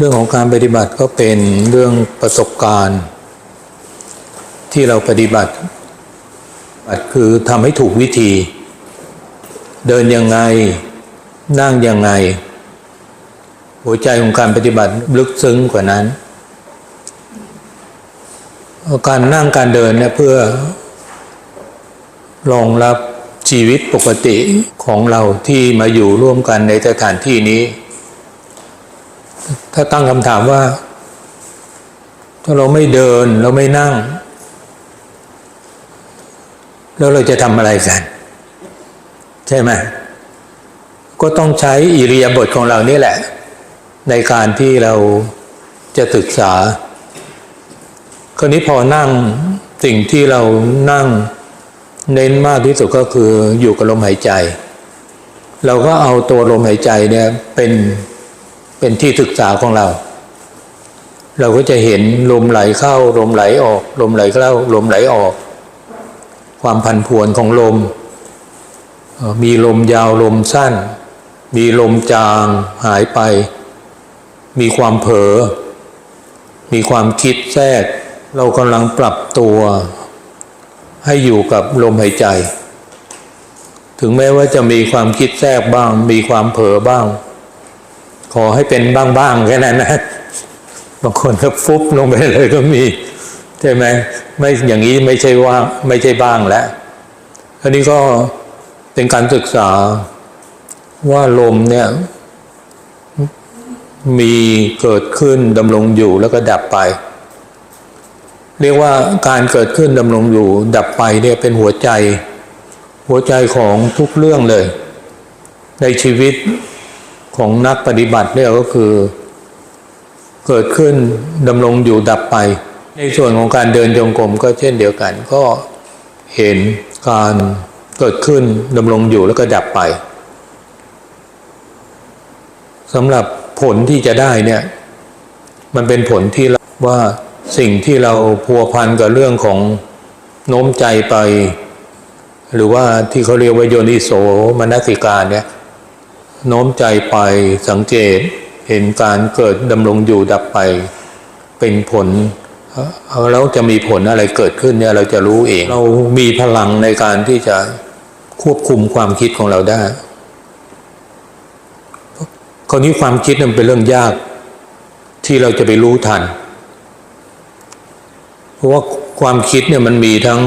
เรื่องของการปฏิบัติก็เป็นเรื่องประสบการณ์ ที่เราปฏิบัติคือทำให้ถูกวิธี เดินยังไง นั่งยังไง หัวใจของการปฏิบัติลึกซึ้งกว่านั้น การนั่งการเดินเนี่ยเพื่อรองรับชีวิตปกติของเราที่มาอยู่ร่วมกันในสถานที่นี้ ถ้าตั้งคำถามว่า ถ้าเราไม่เดินเราไม่นั่ง แล้วเราจะทำอะไรกัน ใช่ไหมก็ต้องใช้อิริยาบถของเรานี่แหละ ในการที่เราจะศึกษา คราวนี้พอนั่งสิ่งที่เรานั่งเน้นมากที่สุดก็คืออยู่กับลมหายใจ เราก็เอาตัวลมหายใจเนี่ยเป็น เป็นที่ศึกษาของเรา เราก็จะเห็นลมไหลเข้า ลมไหลออก ลมไหลเข้า ลมไหลออก ความพันพวนของลม มีลมยาวลมสั้น มีลมจางหายไป มีความเผลอมีความคิดแทรก เรากำลังปรับตัว ให้อยู่กับลมหายใจ ถึงแม้ว่าจะมีความคิดแทรกบ้าง มีความเผลอบ้าง ขอให้เป็นบ้างๆแค่นั้นนะบางคนก็ฟุบลงไปเลยก็มีใช่ไหมไม่อย่างนี้ไม่ใช่ว่าไม่ใช่บ้างแล้วอันนี้ก็เป็นการศึกษาว่าลมเนี่ย มีเกิดขึ้นดำรงอยู่แล้วก็ดับไป เรียกว่าการเกิดขึ้นดำรงอยู่ ดับไปเนี่ยเป็นหัวใจ หัวใจของทุกเรื่องเลย ในชีวิต ของนักปฏิบัติเนี่ยก็คือ เกิดขึ้นดำรงอยู่ดับไป ในส่วนของการเดินจงกรมก็เช่นเดียวกัน ก็เห็นการเกิดขึ้นดำรงอยู่แล้วก็ดับไปสำหรับผลที่จะได้เนี่ย มันเป็นผลที่ว่าสิ่งที่เราพัวพันกับเรื่องของโน้มใจไป หรือว่าที่เขาเรียกว่าโยนิโสมนสิการเนี่ย โน้มใจไปสังเกตเห็นการเกิดดำรงอยู่ดับไป เป็นผลแล้วจะมีผลอะไรเกิดขึ้นเนี่ยเราจะรู้เอง เรามีพลังในการที่จะควบคุมความคิดของเราได้คราวนี้ความคิดมันเป็นเรื่องยากที่เราจะไปรู้ทัน เพราะว่าความคิดเนี่ยมันมีทั้ง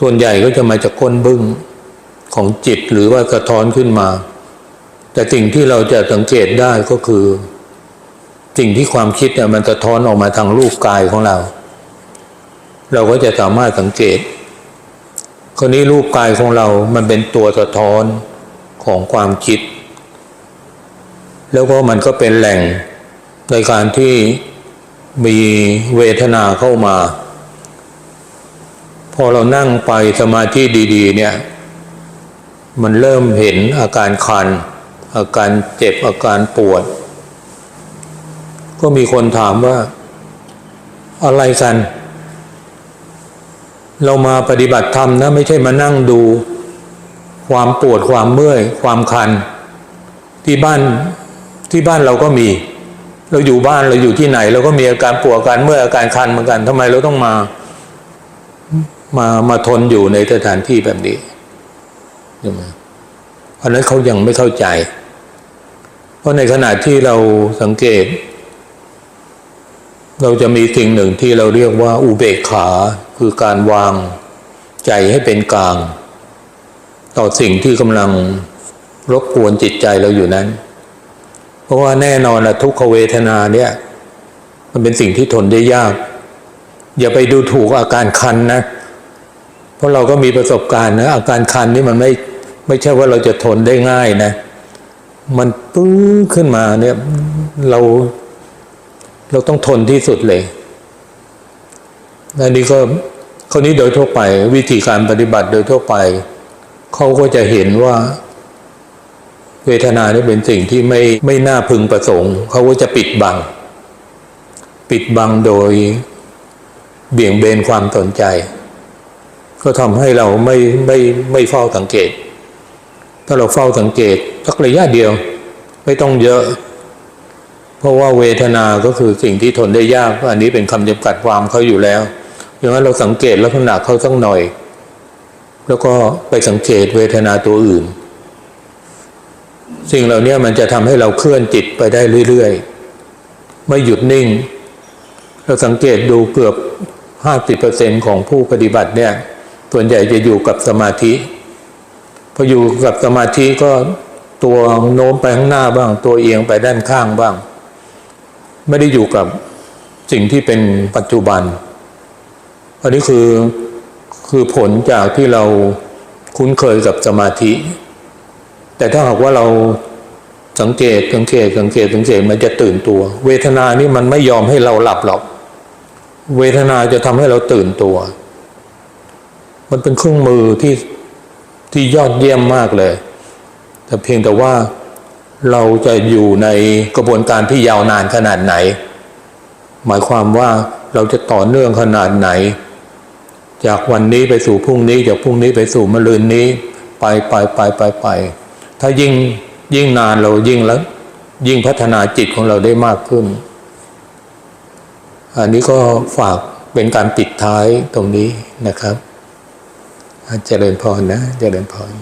ส่วนใหญ่ก็จะมาจากก้นบึ้งของจิตหรือว่ากระท้อนขึ้นมา แต่สิ่งที่เราจะสังเกตได้ก็คือ สิ่งที่ความคิดเนี่ยมันสะท้อนออกมาทางรูปกายของเรา เราก็จะสามารถสังเกตคราวนี้รูปกายของเรา มันเป็นตัวสะท้อนของความคิด แล้วก็มันก็เป็นแหล่งในการที่มีเวทนาเข้ามา พอเรานั่งไปสมาธิดี ๆ เนี่ย มันเริ่มเห็นอาการคัน อาการเจ็บอาการปวด ก็มีคนถามว่า อะไรกัน เรามาปฏิบัติธรรมนะ ไม่ใช่มานั่งดู ความปวดความเมื่อย ความคัน ที่บ้านที่บ้านเราก็มี เราอยู่บ้านเราอยู่ที่ไหน เราก็มีอาการปวดอาการเมื่อยอาการคันเหมือนกันทำไมเราต้องมา มามาทนอยู่ในสถานที่แบบนี้ใช่ไหมเพราะนั้นเขายังไม่เข้าใจ เพราะในขณะที่เราสังเกต เราจะมีสิ่งหนึ่งที่เราเรียกว่าอุเบกขาคือการวางใจให้เป็นกลาง ต่อสิ่งที่กำลังรบกวนจิตใจเราอยู่นั้น เพราะว่าแน่นอนละทุกขเวทนาเนี่ย มันเป็นสิ่งที่ทนได้ยาก อย่าไปดูถูกอาการคันนะ เพราะเราก็มีประสบการณ์นะอาการคันนี่มันไม่ไม่ใช่ว่าเราจะทนได้ง่ายนะ มันปื้อขึ้นมาเนี่ยเราเราต้องทนที่สุดเลยอันนี้ก็คนนี้โดยทั่วไป วิธีการปฏิบัติโดยทั่วไป เขาก็จะเห็นว่า เวทนานี่เป็นสิ่งที่ไม่ไม่น่าพึงประสงค์ เขาก็จะปิดบัง ปิดบังโดยเบี่ยงเบนความสนใจ ก็ทำให้เราไม่ไม่ไม่เฝ้าสังเกต ถ้าเราเฝ้าสังเกต สักระยะเดียว ไม่ต้องเยอะ เพราะว่าเวทนาก็คือสิ่งที่ทนได้ยาก อันนี้เป็นคำจำกัดความเขาอยู่แล้วอย่างนั้นเราสังเกตลักษณะเขาสักหน่อย แล้วก็ไปสังเกตเวทนาตัวอื่น สิ่งเหล่านี้มันจะทำให้เราเคลื่อนจิตไปได้เรื่อยๆ ไม่หยุดนิ่ง เราสังเกตดูเกือบ 50%ของผู้ปฏิบัติเนี่ยส่วนใหญ่จะอยู่กับสมาธิพออยู่กับสมาธิก็ ตัวโน้มไปข้างหน้าบ้าง ตัวเอียงไปด้านข้างบ้าง ไม่ได้อยู่กับสิ่งที่เป็นปัจจุบัน อันนี้คือคือผลจากที่เราคุ้นเคยกับสมาธิ แต่ถ้าหากว่าเราสังเกตสังเกตสังเกตสังเกตมันจะตื่นตัว เวทนานี่มันไม่ยอมให้เราหลับหรอก เวทนาจะทำให้เราตื่นตัว มันเป็นเครื่องมือที่ที่ยอดเยี่ยมมากเลย แต่เพียงแต่ว่าเราจะอยู่ในกระบวนการที่ยาวนานขนาดไหน หมายความว่าเราจะต่อเนื่องขนาดไหน จากวันนี้ไปสู่พรุ่งนี้ จากพรุ่งนี้ไปสู่มะรืนนี้ ไปไปไปไปไปถ้ายิ่งยิ่งนานเรายิ่งแล้ว ยิ่งพัฒนาจิตของเราได้มากขึ้น อันนี้ก็ฝากเป็นการปิดท้ายตรงนี้นะครับ เจริญพรนะ เจริญพร